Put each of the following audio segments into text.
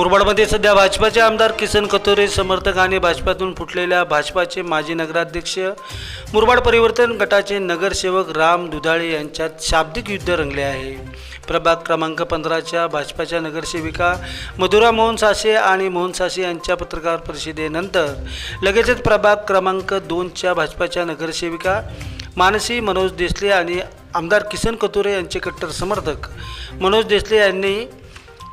मुरबाडमध्ये सध्या भाजपाचे आमदार किसन कथोरे समर्थक आणि भाजपातून फुटलेल्या भाजपाचे माजी नगराध्यक्ष मुरबाड परिवर्तन गटाचे नगरसेवक राम दुधाळे यांच्यात शाब्दिक युद्ध रंगले आहे. प्रभाग क्रमांक पंधराच्या भाजपाच्या नगरसेविका मधुरा मोहन सासे आणि मोहन सासे यांच्या पत्रकार परिषदेनंतर लगेचच प्रभाग क्रमांक दोनच्या भाजपाच्या नगरसेविका मानसी मनोज देसले आणि आमदार किसन कतुरे यांचे कट्टर समर्थक मनोज देसले यांनी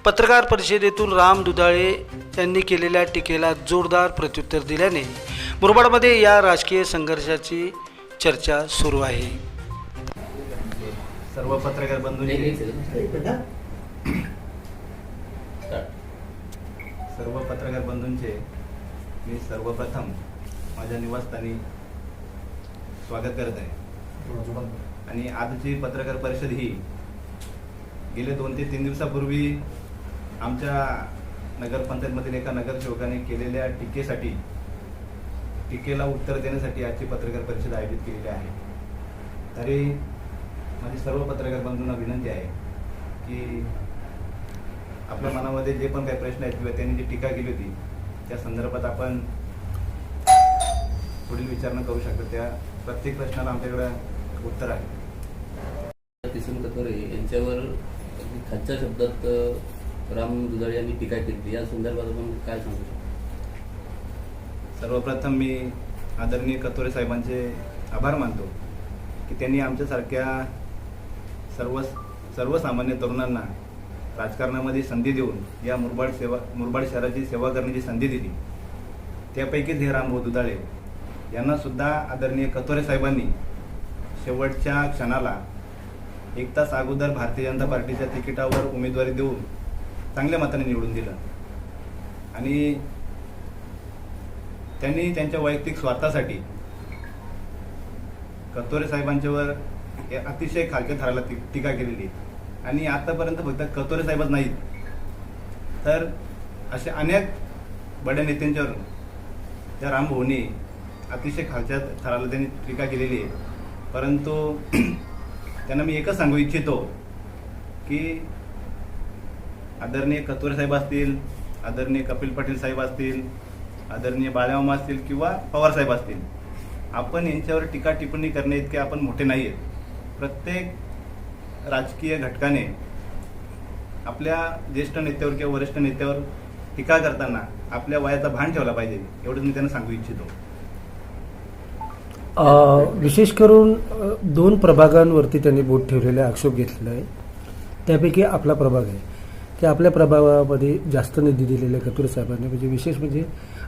पत्रकार परिषदेतून राम दुधाळे यांनी केलेल्या टीकेला जोरदार प्रत्युत्तर दिल्याने मुरबाडमध्ये या राजकीय संघर्षाची चर्चा सुरू आहे. सर्व पत्रकार बंधूंचे सर्व पत्रकार बंधूंचे मी सर्वप्रथम माझ्या निवासस्थानी स्वागत करत आहे. आणि आजची पत्रकार परिषद ही गेले दोन ते तीन दिवसापूर्वी आमच्या नगरपंचायतमधील एका नगरसेवकाने केलेल्या टीकेसाठी टीकेला उत्तर देण्यासाठी आजची पत्रकार परिषद आयोजित केलेली आहे. तरी माझी सर्व पत्रकार बंधूंना विनंती आहे की आपल्या मनामध्ये जे पण काही प्रश्न आहेत किंवा त्यांनी जी टीका केली होती त्या संदर्भात आपण पुढील विचारणा करू शकतो. त्या प्रत्येक प्रश्नाला आमच्याकडं उत्तर आहे. किसन कथोरे यांच्यावर खालच्या शब्दात राम दुधाळे यांनी टीका केली? या संदर्भात आपण काय सांगू शकतो? सर्वप्रथम मी आदरणीय कतोरे साहेबांचे आभार मानतो की त्यांनी आमच्यासारख्या सर्व सर्वसामान्य तरुणांना राजकारणामध्ये संधी देऊन या मुरबाड सेवा मुरबाड शहराची सेवा करण्याची संधी दिली. त्यापैकीच हे रामभाऊ दुधाळे यांना सुद्धा आदरणीय कतोरे साहेबांनी शेवटच्या क्षणाला एक तास अगोदर भारतीय जनता पार्टीच्या तिकिटावर उमेदवारी देऊन चांगल्या मताने निवडून दिलं. आणि त्यांनी त्यांच्या वैयक्तिक स्वार्थासाठी कतोरे साहेबांच्यावर अतिशय खालच्या थराला ती टीका केलेली आणि आतापर्यंत फक्त कतोरे साहेबच नाहीत. तर असे अनेक बड्या नेत्यांच्यावर त्या रामभाऊनी अतिशय खालच्या थराला त्यांनी टीका केलेली आहे. परंतु त्यांना मी एकच सांगू इच्छितो की आदरणीय कतोरे साहेब असतील आदरणीय कपिल पाटील साहेब असतील आदरणीय बाळ्यामा असतील किंवा पवार साहेब असतील आपण यांच्यावर टीका टिप्पणी करणे इतके आपण मोठे नाही आहेत प्रत्येक राजकीय घटकाने आपल्या ज्येष्ठ नेत्यावर किंवा वरिष्ठ नेत्यावर टीका करताना आपल्या वयाचा भान ठेवला पाहिजे एवढंच मी त्यांना सांगू इच्छितो. विशेष करून दोन प्रभागांवरती त्यांनी बोट ठेवलेले आक्षेप घेतलेला आहे. त्यापैकी आपला प्रभाग आहे. की आपल्या प्रभागामध्ये जास्त निधी दिलेला आहे कतुरे साहेबांनी म्हणजे विशेष म्हणजे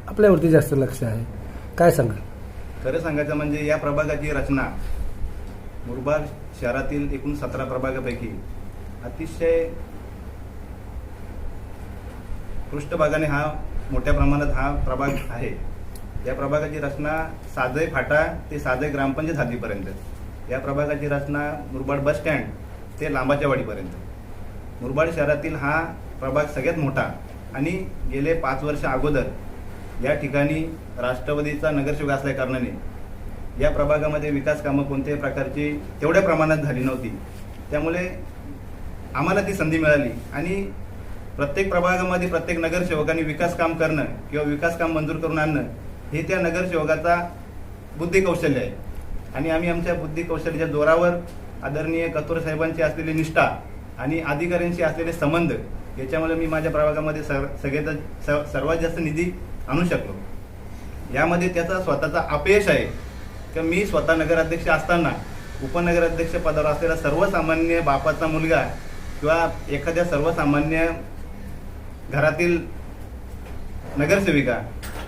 आपल्यावरती जास्त लक्ष आहे. काय सांगाल? खरं सांगायचं म्हणजे या प्रभागाची रचना मुरबाड शहरातील एकूण सतरा प्रभागापैकी अतिशय पृष्ठभागाने हा मोठ्या प्रमाणात हा प्रभाग आहे. या प्रभागाची रचना साजय फाटा ते साजय ग्रामपंचायत हद्दीपर्यंत या प्रभागाची रचना मुरबाड बस स्टँड ते लांबाच्या वाडीपर्यंत. मुरबाड शहरातील हा प्रभाग सगळ्यात मोठा आणि गेले पाच वर्ष अगोदर या ठिकाणी राष्ट्रवादीचा नगरसेवक असल्या कारणाने या प्रभागामध्ये विकास कामं कोणत्याही प्रकारची तेवढ्या प्रमाणात झाली नव्हती. त्यामुळे आम्हाला ती संधी मिळाली आणि प्रत्येक प्रभागामध्ये प्रत्येक नगरसेवकांनी विकास काम करणं किंवा विकास काम मंजूर करून आणणं हे त्या नगरसेवकाचा बुद्धिकौशल्य आहे. आणि आम्ही आमच्या बुद्धिकौशल्याच्या जोरावर आदरणीय कतोर साहेबांची असलेली निष्ठा आणि अधिकाऱ्यांशी असलेले संबंध याच्यामुळे मी माझ्या प्रभागामध्ये सर सगळ्यात स- सर्वात जास्त निधी आणू शकलो. यामध्ये त्याचा स्वतःचा अपयश आहे. की मी स्वतः नगराध्यक्ष असताना उपनगराध्यक्ष पदावर असलेला सर्वसामान्य बापाचा मुलगा किंवा एखाद्या सर्वसामान्य घरातील नगरसेविका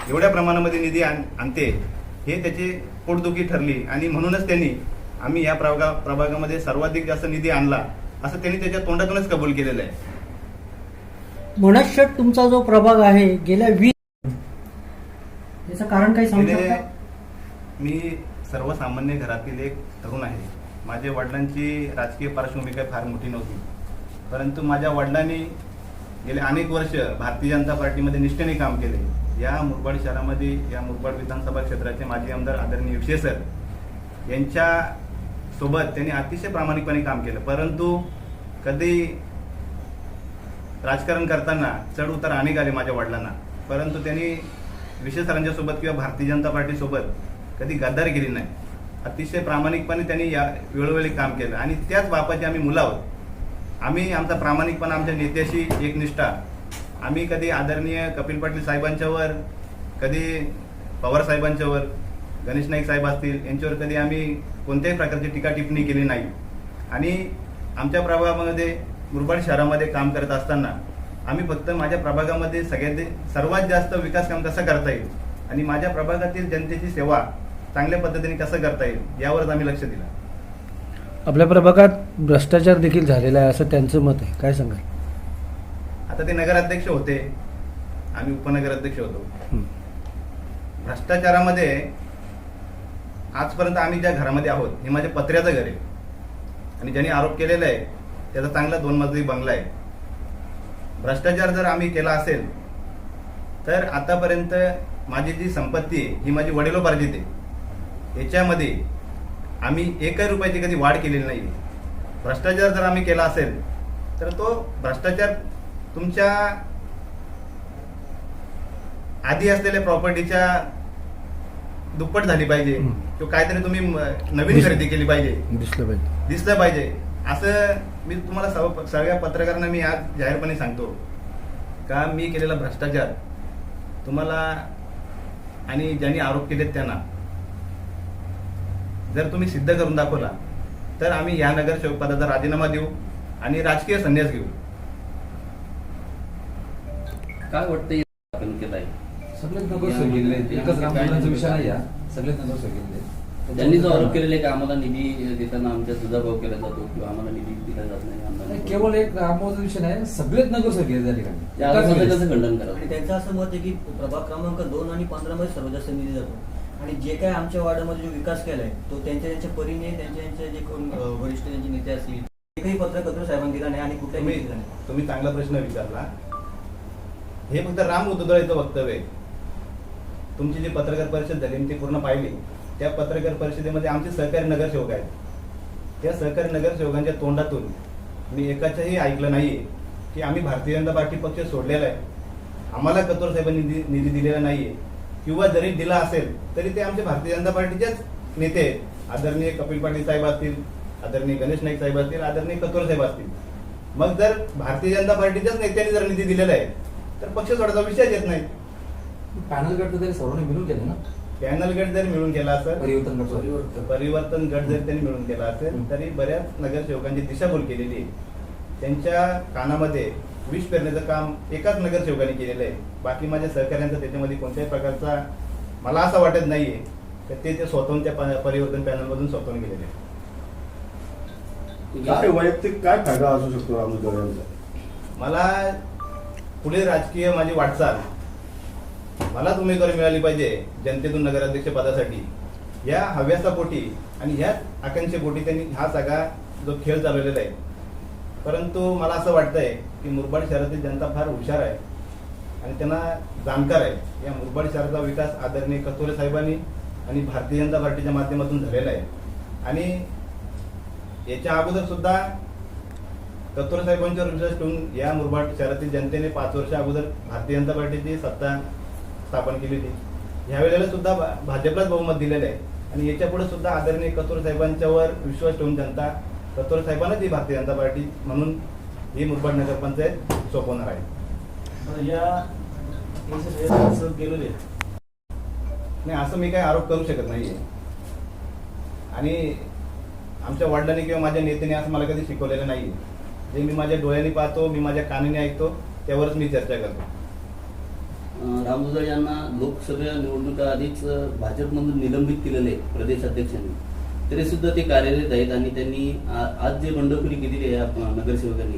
एवढ्या प्रमाणामध्ये निधी आण आणते हे त्याची पोटदुखी ठरली. आणि म्हणूनच त्यांनी आम्ही या प्रभागा प्रभागामध्ये सर्वाधिक जास्त निधी आणला. असं त्यांनी त्याच्या तोंडातूनच कबूल केलेलं आहे. मनशट तुमचा जो प्रभाग आहे गेल्या वीस याचं कारण काही सांगू गेले शकता? मी सर्वसामान्य घरातील एक तरुण आहे. माझ्या वडिलांची राजकीय पार्श्वभूमी काही फार मोठी नव्हती. परंतु माझ्या वडिलांनी गेले अनेक वर्ष भारतीय जनता पार्टीमध्ये निष्ठेने काम केले. या मुरबाड शहरामध्ये या मुरबाड विधानसभा क्षेत्राचे माजी आमदार आदरणीय विक्षे सर यांच्या सोबत त्यांनी अतिशय प्रामाणिकपणे काम केलं. परंतु कधी राजकारण करताना चढ उतार अनेक आले माझ्या वडिलांना. परंतु त्यांनी विशेष सरांच्यासोबत किंवा भारतीय जनता पार्टीसोबत कधी गद्दारी केली नाही. अतिशय प्रामाणिकपणे त्यांनी या वेळोवेळी काम केलं. आणि त्याच बापाचे आम्ही मुलं आहोत. आम्ही आमचा प्रामाणिकपणा आमच्या नेत्याशी एकनिष्ठा. आम्ही कधी आदरणीय कपिल पाटील साहेबांच्यावर कधी पवार साहेबांच्यावर गणेश नाईक साहेब असतील यांच्यावर कधी आम्ही कोणत्याही प्रकारची टीका टिप्पणी केली नाही. आणि आमच्या प्रभागामध्ये मुरबाड शहरामध्ये काम करत असताना आम्ही फक्त माझ्या प्रभागामध्ये सगळ्यात सर्वात जास्त विकास काम कसं करता येईल? आणि माझ्या प्रभागातील जनतेची सेवा चांगल्या पद्धतीने कसं करता येईल? यावरच आम्ही लक्ष दिलं. आपल्या प्रभागात भ्रष्टाचार देखील झालेला आहे असं त्यांचं मत आहे. काय सांगाल? आता ते नगराध्यक्ष होते. आम्ही उपनगराध्यक्ष होतो. भ्रष्टाचारामध्ये आजपर्यंत आम्ही ज्या घरामध्ये आहोत हे माझ्या पत्र्याचं घर आहे. आणि ज्यांनी आरोप केलेला आहे त्याचा चांगला दोन मजली बंगला आहे. भ्रष्टाचार जर आम्ही केला असेल तर आतापर्यंत माझी जी संपत्ती आहे ही माझी वडिलोपार्जित आहे. याच्यामध्ये आम्ही एकही रुपयाची कधी वाढ केलेली नाही भ्रष्टाचार जर आम्ही केला असेल तर तो भ्रष्टाचार तुमच्या आधी असलेल्या प्रॉपर्टीच्या दुप्पट झाली पाहिजे. किंवा काहीतरी तुम्ही नवीन खरेदी केली पाहिजे. दिसलं पाहिजे. दिसलं पाहिजे. असं मी तुम्हाला सर्व सगळ्या पत्रकारांना मी आज जाहीरपणे सांगतो. का मी केलेला भ्रष्टाचार तुम्हाला आणि ज्यांनी आरोप केलेत त्यांना जर तुम्ही सिद्ध करून दाखवला तर आम्ही या नगरसेवक पदाचा राजीनामा देऊ आणि राजकीय संन्यास घेऊ. काय वाटतं सगळेच नगरसेवक. एकच विषय नाही सगळेच नगरसेवक. त्यांनी जो आरोप केलेला आहे की आम्हाला निधी देताना आमच्या दुजाभाव केला जातो किंवा आम्हाला निधी दिला जात नाही आम्हाला नाही, केवळ एक रामभाऊचा विषय नाही सगळेच नगरसेवक गेले त्या आरोपाचं. कसं खंडन आणि करा त्यांचं असं मत आहे की प्रभाग क्रमांक दोन आणि पंधरा मध्ये सर्वात जास्त निधी जातो. आणि जे काय आमच्या वार्डामध्ये जो विकास केलाय तो त्यांच्या त्यांच्या परीने त्यांच्या त्यांच्या जे कोण अं, वरिष्ठ त्यांचे नेते असतील एकही पत्र कत्र साहेबांनी दिला नाही आणि कुठल्याही तुम्ही दिला नाही. तुम्ही चांगला प्रश्न विचारला. हे फक्त राम उद्धवळेचं वक्तव्य आहे. तुमची जी पत्रकार परिषद झाली मी ती पूर्ण पाहिली त्या पत्रकार परिषदेमध्ये आमचे सहकारी नगरसेवक आहेत. त्या सहकारी नगरसेवकांच्या तोंडातून मी एकाचंही ऐकलं नाही की आम्ही भारतीय जनता पार्टी पक्ष सोडलेला आहे. आम्हाला कतोर साहेबांनी निधी निधी दिलेला आहे किंवा जरी दिला असेल तरी ते आमचे भारतीय जनता पार्टीचेच नेते आहेत. आदरणीय कपिल पाटील साहेब असतील आदरणीय गणेश नाईक साहेब असतील आदरणीय कतोर साहेब असतील. मग जर भारतीय जनता पार्टीच्याच नेत्यांनी जर निधी दिलेला आहे तर पक्ष सोडायचा विषयच येत नाही. पॅनल गट तरी सर्वांनी मिळून केले ना? पॅनल गट जर मिळून केला असेल परिवर्तन गट परिवर्तन गट जर त्यांनी मिळून केला असेल तरी बऱ्याच नगरसेवकांची दिशाभूल केलेली आहे. त्यांच्या कानामध्ये विष पेरण्याचं काम एकाच नगरसेवकाने केलेलं आहे. बाकी माझ्या सहकाऱ्यांचा त्याच्यामध्ये कोणत्याही प्रकारचा मला असं वाटत नाहीये तर ते ते स्वतःहून त्या प- परिवर्तन पॅनलमधून स्वतःहून गेलेले आहे काय वैयक्तिक काय फायदा असू शकतो मला पुढे राजकीय माझी वाटचाल मलाच उमेदवारी मिळाली पाहिजे जनतेतून नगराध्यक्ष पदासाठी. या हव्यासा पोटी आणि ह्याच आकांक्षेपोटी त्यांनी हा सगळा जो खेळ चालवलेला आहे. परंतु मला असं वाटतंय की मुरबाड शहरातील जनता फार हुशार आहे आणि त्यांना जाणकार आहे. या मुरबाड शहराचा विकास आदरणीय कस्तुरे साहेबांनी आणि भारतीय जनता पार्टीच्या माध्यमातून झालेला आहे. आणि याच्या अगोदर सुद्धा कत्तोर साहेबांच्यावर विश्वास ठेवून या मुरबाड शहरातील जनतेने पाच वर्ष अगोदर भारतीय जनता पार्टीची सत्ता स्थापन केली होती. ह्या वेळेला सुद्धा भाजपलाच बहुमत दिलेलं आहे. आणि याच्यापुढे सुद्धा आदरणीय कत्तोर साहेबांच्यावर विश्वास ठेवून जनता कत्तोर साहेबांनाच ही भारतीय जनता पार्टी म्हणून ही मुरबाड नगरपंचायत सोपवणार आहे. नाही असं मी काही आरोप करू शकत नाहीये. आणि आमच्या वडिलांनी किंवा माझ्या नेत्याने असं मला कधी शिकवलेलं नाही जे मी माझ्या डोळ्यांनी पाहतो मी माझ्या कानाने ऐकतो त्यावरच मी चर्चा करतो. अं, यांना लोकसभा निवडणुका आधीच भाजपमधून निलंबित केलेले आहे प्रदेश अध्यक्षांनी. तरी सुद्धा ते कार्यरत आहेत आणि त्यांनी आज जे बंडखोरी केलेली आहे नगरसेवकांनी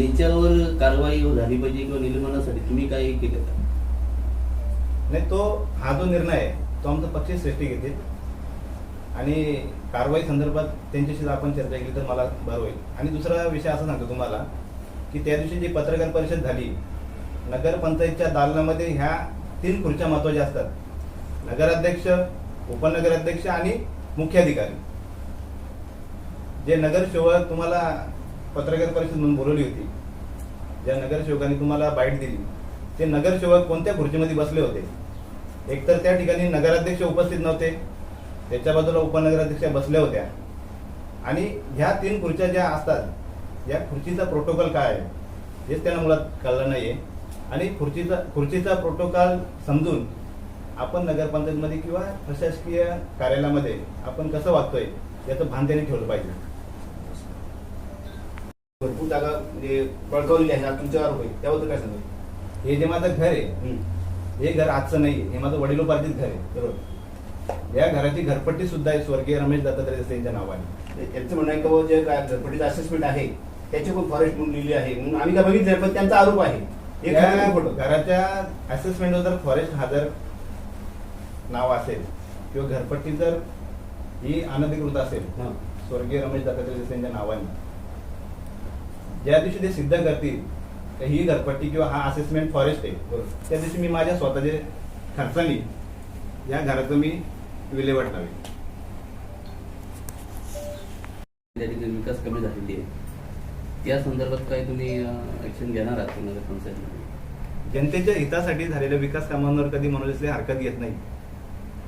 यांच्यावर कारवाई झाली पाहिजे किंवा निलंबनासाठी तुम्ही काय केलं? नाही तो हा जो निर्णय आहे तो आमचा पक्ष श्रेष्ठी घेते. आणि कारवाई संदर्भात त्यांच्याशी आपण चर्चा केली तर मला बरं होईल. आणि दुसरा विषय असा सांगतो तुम्हाला की त्या दिवशी जी पत्रकार परिषद झाली नगरपंचायतच्या दालनामध्ये ह्या तीन खुर्च्या महत्त्वाच्या असतात. नगराध्यक्ष उपनगराध्यक्ष आणि मुख्याधिकारी. जे नगरसेवक तुम्हाला पत्रकार परिषद म्हणून बोलवली होती ज्या नगरसेवकांनी तुम्हाला बाईट दिली ते नगरसेवक कोणत्या खुर्चीमध्ये बसले होते? एकतर त्या ठिकाणी नगराध्यक्ष उपस्थित नव्हते त्याच्या बाजूला उपनगराध्यक्ष बसल्या होत्या. आणि ह्या तीन खुर्च्या ज्या असतात या खुर्चीचा प्रोटोकॉल काय आहे हेच त्यांना मुळात कळलं नाही आहे आणि खुर्चीचा खुर्चीचा प्रोटोकॉल समजून आपण नगरपंचायतमध्ये किंवा प्रशासकीय कार्यालयामध्ये आपण कसं वागतोय याचं भान त्यांनी ठेवलं पाहिजे. भरपूर जागा म्हणजे बळकावलेली आहे आज तुमच्यावर आरोप आहे त्याबद्दल काय सांगतो हे जे माझं घर आहे हे घर आजचं नाही हे माझं वडिलोपार्जित घर आहे. बरोबर या घराची घरपट्टी सुद्धा आहे स्वर्गीय रमेश दत्तात्रय देसाई यांच्या नावाने. त्यांचं म्हणणं आहे का हो, जे काय घरपट्टीचं असेसमेंट आहे त्याची पण फॉरेस्ट म्हणून लिहिली आहे. म्हणून आम्ही काय बघितलं पण त्यांचा आरोप आहे. घराच्या असेसमेंटवर जर फॉरेस्ट हजर नाव असेल किंवा घरपट्टी जर ही अनधिकृत असेल हां. स्वर्गीय रमेश दत्तात्रय देसाई यांच्या नावाने ज्या दिवशी ते सिद्ध करतील का ही घरपट्टी किंवा हा असेसमेंट फॉरेस्ट आहे त्या दिवशी मी माझ्या स्वतःचे खर्चानी या घराचं मी विल्हेवाट लावेल त्या ठिकाणी विकास कमी झालेली आहे. त्या संदर्भात काय तुम्ही ऍक्शन घेणार आहात नगर पंचायतमध्ये जनतेच्या हितासाठी झालेल्या विकास कामांवर कधी मनोजसले हरकत घेत नाही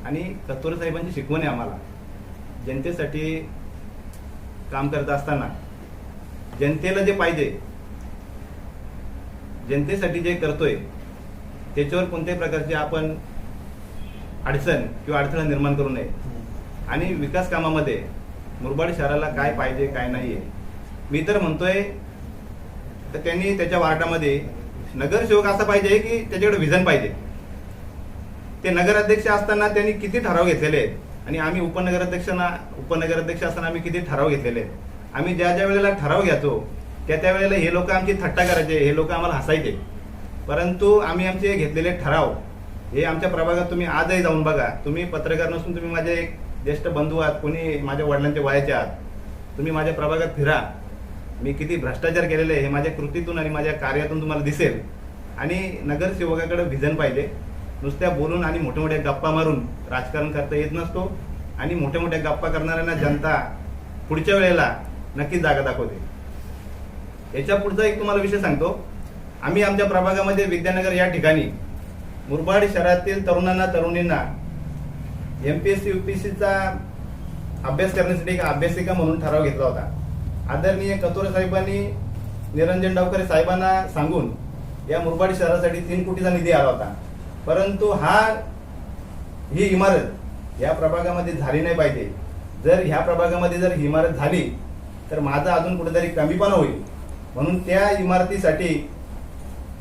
आणि कस्तुरे साहेबांची शिकवण आहे आम्हाला. जनतेसाठी काम करत असताना जनतेला जे पाहिजे जनतेसाठी जे करतोय त्याच्यावर कोणत्याही प्रकारची आपण अडचण किंवा अडथळा निर्माण करू नये. आणि विकास कामामध्ये मुरबाड शहराला काय पाहिजे काय नाही आहे मी तर म्हणतोय तर त्यांनी त्याच्या वार्डामध्ये नगरसेवक असा पाहिजे की त्याच्याकडे विजन पाहिजे. ते नगराध्यक्ष असताना त्यांनी किती ठराव घेतलेले आहेत? आणि आम्ही उपनगराध्यक्षांना उपनगराध्यक्ष असताना आम्ही किती ठराव घेतलेले आहेत? आम्ही ज्या ज्या वेळेला ठराव घ्यायचो त्या त्या वेळेला हे लोक आमची थट्टा करायचे हे लोक आम्हाला हसायचे. परंतु आम्ही आमचे घेतलेले ठराव हे आमच्या प्रभागात तुम्ही आजही जाऊन बघा. तुम्ही पत्रकार नसून तुम्ही माझे एक ज्येष्ठ बंधू आहात कोणी माझ्या वडिलांच्या वयाचे आहात. तुम्ही माझ्या प्रभागात फिरा. मी किती भ्रष्टाचार केलेले आहे हे माझ्या कृतीतून आणि माझ्या कार्यातून तुम्हाला दिसेल. आणि नगरसेवकाकडे व्हिजन पाहिजे नुसत्या बोलून आणि मोठ्या मोठ्या गप्पा मारून राजकारण करता येत नसतो. आणि मोठ्या मोठ्या गप्पा करणाऱ्यांना जनता पुढच्या वेळेला नक्कीच जागा दाखवते. याच्या पुढचा एक तुम्हाला विषय सांगतो. आम्ही आमच्या प्रभागामध्ये विद्यानगर या ठिकाणी मुरबाड शहरातील तरुणांना तरुणींना M P S C U P सीचा अभ्यास करण्यासाठी एक अभ्यासिका म्हणून ठराव घेतला होता. आदरणीय कतोरे साहेबांनी निरंजन डावकरे साहेबांना सांगून या मुरबाड शहरासाठी तीन कोटीचा निधी आला होता. परंतु हा ही इमारत या प्रभागामध्ये झाली नाही पाहिजे. जर ह्या प्रभागामध्ये जर ही इमारत झाली तर माझा अजून कुठेतरी कमीपणा होईल. म्हणून त्या इमारतीसाठी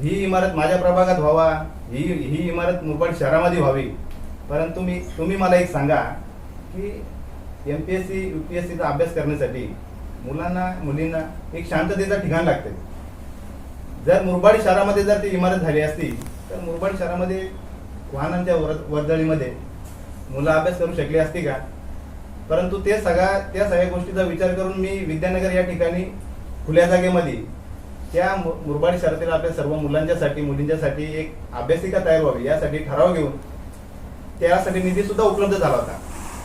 ही इमारत माझ्या प्रभागात व्हावा ही ही इमारत मुरबाड शहरामध्ये व्हावी. परंतु मी तुम्ही मला एक सांगा की M P S C U P S सीचा अभ्यास करण्यासाठी मुलांना मुलींना एक शांततेचं ठिकाण लागते. जर मुरबाड शहरामध्ये जर ती इमारत झाली असती तर मुरबाड शहरामध्ये वाहनांच्या वर वर्दळीमध्ये मुलं अभ्यास करू शकली असती का? परंतु ते सगळ्या त्या सगळ्या गोष्टीचा विचार करून मी विद्यानगर या ठिकाणी खुल्या जागेमध्ये त्या मु- मुरबाड शहरातील आपल्या सर्व मुलांच्यासाठी मुलींच्यासाठी एक अभ्यासिका तयार व्हावी यासाठी ठराव घेऊन त्यासाठी निधी सुद्धा उपलब्ध झाला होता.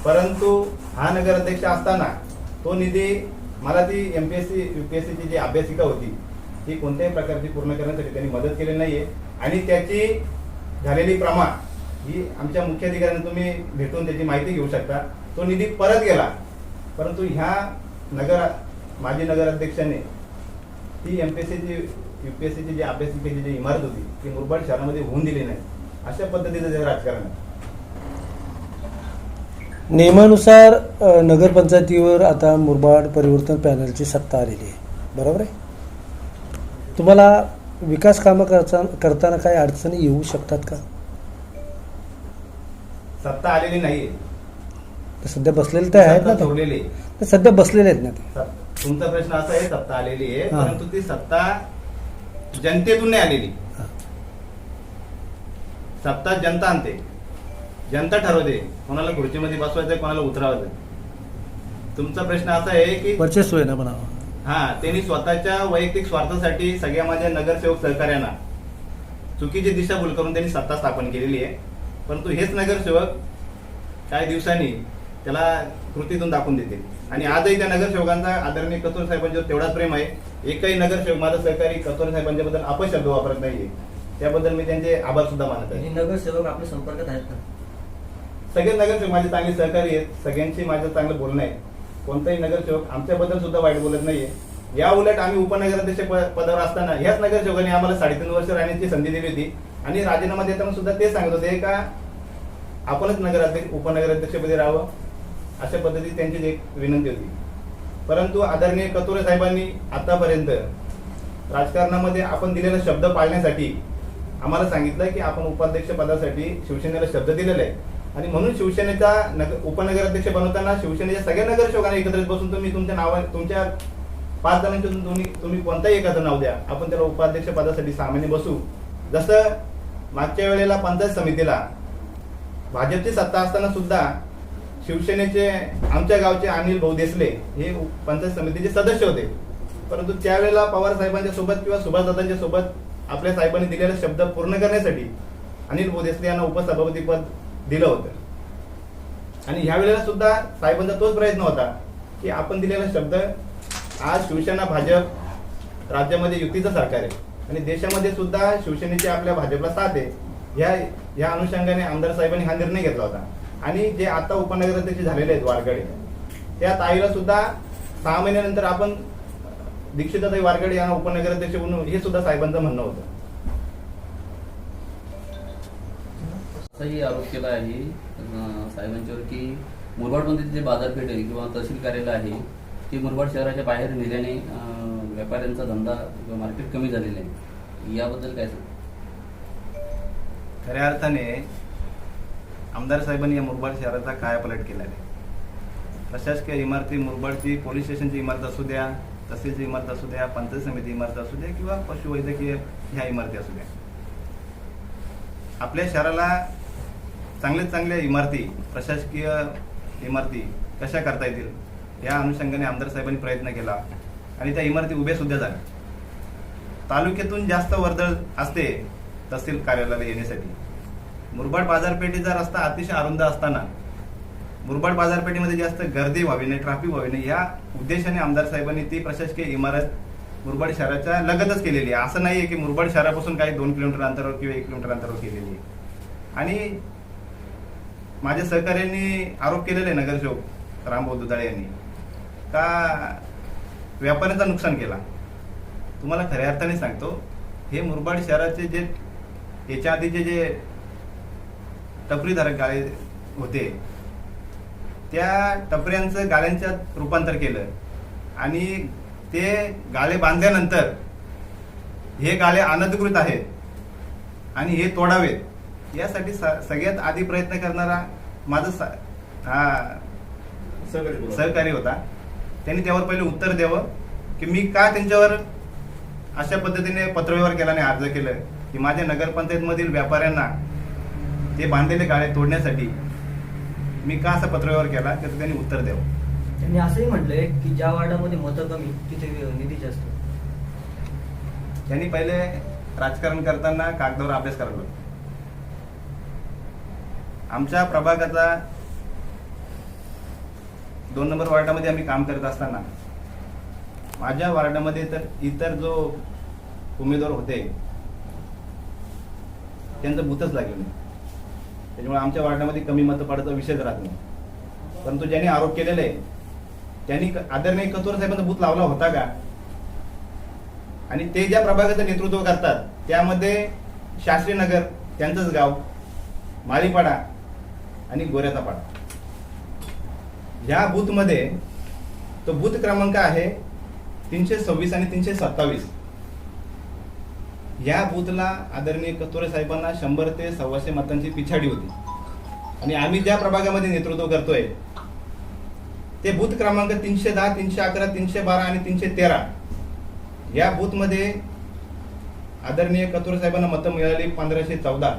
परंतु हा नगराध्यक्ष असताना तो निधी मला ती M P S C U P S सीची जी अभ्यासिका होती ती कोणत्याही प्रकारची पूर्ण करण्यासाठी त्यांनी मदत केली नाही आहे आणि त्याची झालेली प्रमाण ही आमच्या मुख्याधिकाऱ्यांना तुम्ही भेटून त्याची माहिती घेऊ शकता. तो निधी परत गेला. परंतु ह्या नगर माजी नगराध्यक्षाने ती एम पी एस सीची यू पी एस सीची जी अभ्यासिकेची जी इमारत होती ती मुरबाड शहरामध्ये होऊन दिली नाही. अशा पद्धतीचं जे राजकारण आहे. नियमानुसार अ, नगरपंचायतीवर आता मुरबाड परिवर्तन पॅनलची सत्ता आलेली आहे. बरोबर आहे? तुम्हाला विकास कामं करता करताना काही अडचणी येऊ शकतात का? सत्ता आलेली नाहीये. तर सध्या बसलेले तर आहेत ना सत्ता ते. आहे. सध्या बसलेले आहेत ना ते. सत- तुमचा प्रश्न असा आहे सत्ता आलेली आहे हा. परंतु ती सत्ता जनतेतून नाही आलेली. हा. सत्ता जनता आणते. जनता ठरवते कोणाला खुर्चीमध्ये बसवायचं कोणाला उतरवायचं तुमचा प्रश्न असा आहे की वर्चस्व आहे ना म्हणावं हा. त्यांनी स्वतःच्या वैयक्तिक स्वार्थासाठी सगळ्या माझ्या नगरसेवक सहकार्यांना चुकीची दिशाभूल करून त्यांनी सत्ता स्थापन केलेली आहे. परंतु हेच नगरसेवक काही दिवसांनी त्याला कृतीतून दाखवून देतील आणि आजही त्या नगरसेवकांचा आदरणीय कतोर साहेबांच्यावर तेवढाच प्रेम आहे. एकही नगरसेवक माझा सहकारी कतोर साहेबांच्या बद्दल अपशब्द वापरत नाहीये. त्याबद्दल मी त्यांचे आभार सुद्धा मानत आहे. हे नगरसेवक आपल्या संपर्कात आहेत का? सगळे नगरसेवक माझे चांगले सहकारी आहेत. सगळ्यांशी माझं चांगलं बोलणं आहे. कोणताही नगरसेवक आमच्याबद्दल सुद्धा वाईट बोलत नाहीये. या उलट आम्ही उपनगराध्यक्ष पदावर असताना ह्याच नगरसेवकांनी आम्हाला साडेतीन वर्ष राहण्याची संधी दिली होती. आणि राजीनामा देताना सुद्धा ते सांगत होते का आपणच नगराध्यक्ष उपनगराध्यक्षपदी राहावं? अशा पद्धतीची त्यांची एक विनंती होती. परंतु आदरणीय कतोरे साहेबांनी आतापर्यंत राजकारणामध्ये आपण दिलेला शब्द पाळण्यासाठी आम्हाला सांगितलं की आपण उपाध्यक्ष पदासाठी शिवसेनेला शब्द दिलेला आहे. आणि म्हणून शिवसेनेचा नगर उपनगराध्यक्ष बनवताना शिवसेनेच्या सगळ्या नगरसेवकांना एकत्रित बसून तुम्ही तुमच्या नावा तुमच्या पाच जणांच्या तुम्ही तुम्ही कोणताही एखादं नाव द्या. आपण त्याला उपाध्यक्ष पदासाठी सामान्य बसू. जसं मागच्या वेळेला पंचायत समितीला भाजपची सत्ता असताना सुद्धा शिवसेनेचे आमच्या गावचे अनिल भाऊ देसले हे पंचायत समितीचे सदस्य होते. परंतु त्यावेळेला पवार साहेबांच्या सोबत किंवा सुभाषदादांच्या सोबत आपल्या साहेबांनी दिलेला शब्द पूर्ण करण्यासाठी अनिल भाऊ देसले यांना उपसभापतीपद दिलं होतं. आणि ह्या वेळेला सुद्धा साहेबांचा तोच प्रयत्न होता की आपण दिलेला शब्द आज शिवसेना भाजप राज्यामध्ये युतीचं सरकार आहे. आणि देशामध्ये सुद्धा शिवसेनेची आपल्या भाजपला साथ आहे. ह्या ह्या अनुषंगाने आमदार साहेबांनी हा निर्णय घेतला होता. आणि जे आता उपनगराध्यक्ष झालेले आहेत वारगडे त्या ताईला सुद्धा सहा महिन्यानंतर आपण दीक्षिताताई वारगडे यांना उपनगराध्यक्ष म्हणून हे सुद्धा साहेबांचं म्हणणं होतं. असाही आरोप केला आहे. साहेबांच्यावर की मुरबाडमध्ये जे बाजारपेठ आहे किंवा तहसील कार्यालय आहे ते मुरबाड शहराच्या बाहेर नेल्याने व्यापाऱ्यांचा धंदा किंवा मार्केट कमी झालेलं आहे. याबद्दल काय सांग खऱ्या अर्थाने आमदार साहेबांनी या मुरबाड शहराचा कायापलट केला आहे. प्रशासकीय इमारती मुरबाडची पोलीस स्टेशनची इमारत असू द्या तहसीलची इमारत असू द्या पंचायत समिती इमारत असू द्या किंवा पशुवैद्यकीय ह्या इमारती असू द्या. आपल्या शहराला चांगल्या चांगल्या इमारती प्रशासकीय इमारती कशा करता येतील? या अनुषंगाने आमदार साहेबांनी प्रयत्न केला आणि त्या इमारती उभ्या सुद्धा झाल्या. तालुक्यातून जास्त वर्दळ असते तहसील कार्यालयाला येण्यासाठी. मुरबाड बाजारपेठेचा रस्ता अतिशय अरुंद असताना मुरबाड बाजारपेठेमध्ये जास्त गर्दी व्हावी नाही ट्रॅफिक व्हावी नाही या उद्देशाने आमदार साहेबांनी ती प्रशासकीय इमारत मुरबाड शहराच्या लगतच केलेली आहे. असं नाही आहे की मुरबाड शहरापासून काही दोन किलोमीटर अंतरावर किंवा एक किलोमीटर अंतरावर केलेली आहे. आणि माझ्या सहकार्यांनी आरोप केलेले आहे नगरसेवक रामभाऊ दुधाळे यांनी. का व्यापाऱ्यांचा नुकसान केला? तुम्हाला खऱ्या अर्थाने सांगतो हे मुरबाड शहराचे जे याच्या आधीचे जे टपरीधारक गाळे होते त्या टपऱ्यांचं गाळ्यांच्यात रूपांतर केलं. आणि ते गाळे बांधल्यानंतर हे गाळे अनधिकृत आहेत आणि हे तोडावेत. यासाठी स- सगळ्यात आधी प्रयत्न करणारा माझा सा- हा सहकारी होता. त्यांनी त्यावर पहिले उत्तर द्यावं की मी का त्यांच्यावर अशा पद्धतीने पत्रव्यवहार केला नाही अर्ज केलं की माझ्या नगरपंचायत मधील व्यापाऱ्यांना ते बांधलेले गाळे तोडण्यासाठी मी का असा पत्रव्यवहार केला त्याचं त्यांनी उत्तर द्यावं. त्यांनी असंही म्हटलंय की ज्या वार्डामध्ये मतं कमी तिथे निधी जास्त. त्यांनी पहिले राजकारण करताना कागदावर अभ्यास करायला होता आमच्या प्रभागाचा दोन नंबर वार्डामध्ये आम्ही काम करत असताना माझ्या वार्डामध्ये तर इतर जो उमेदवार होते त्यांचं भूतच लागलं नाही. त्याच्यामुळे आमच्या वार्डामध्ये कमी मतं पडायचा विषयच राहत नाही. परंतु ज्यांनी आरोप केलेले आहे त्यांनी आदरणीय कतोर साहेबांचा भूत लावला होता का? आणि ते ज्या प्रभागाचं नेतृत्व करतात त्यामध्ये शास्त्री नगर त्यांचंच गाव मालीपाडा आणि गोऱ्याचा पाडा. ह्या बूथमध्ये तो बूथ क्रमांक आहे तीनशे सव्वीस आणि तीनशे सत्तावीस या बूथला आदरणीय कस्तुरे साहेबांना शंभर ते सव्वाशे मतांची पिछाडी होती. आणि आम्ही ज्या प्रभागामध्ये नेतृत्व करतोय ते बूथ क्रमांक तीनशे दहा तीनशे अकरा तीनशे बारा आणि तीनशे तेरा. या बूथमध्ये आदरणीय कतोरे साहेबांना मतं मिळाली पंधराशे चौदा.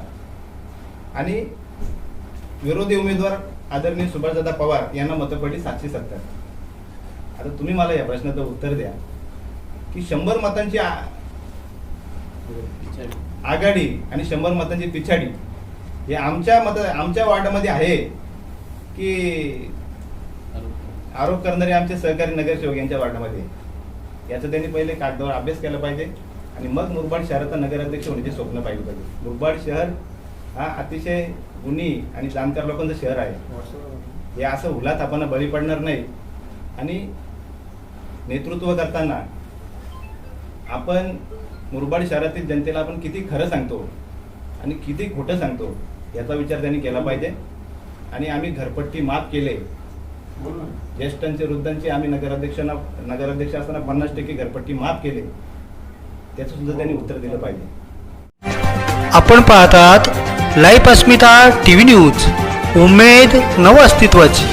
आणि विरोधी उमेदवार आदरणीय सुभाषदादा पवार यांना मतं सातशे सत्तर. आता तुम्ही मला या प्रश्नाचं उत्तर द्या. की शंभर मतांची आघाडी आणि शंभर मतांची पिछाडी हे आमच्या मत आमच्या वार्डामध्ये आहे की आरोप करणारे आमचे सहकारी नगरसेवक यांच्या वार्डामध्ये याचं त्यांनी पहिले कागदावर अभ्यास केला पाहिजे आणि मग मुरबाड शहराचा नगराध्यक्ष होण्याचे स्वप्न पाहिजे पाहिजे. मुरबाड शहर हा अतिशय गुणी आणि जाणकार लोकांचं शहर आहे. हे असं हुलात आपण बळी पडणार नाही. आणि नेतृत्व करताना आपण मुरबाड शहरातील जनतेला आपण किती खरं सांगतो आणि किती खोटं सांगतो याचा विचार त्यांनी केला पाहिजे. आणि आम्ही घरपट्टी माफ केले. ज्येष्ठांचे वृद्धांचे आम्ही नगराध्यक्षांना नगराध्यक्ष असताना पन्नास टक्के घरपट्टी माफ केले. त्याचं सुद्धा त्यांनी उत्तर दिलं पाहिजे. आपण पाहतात Life Asmita T V news. उमेद नव अस्तित्वाची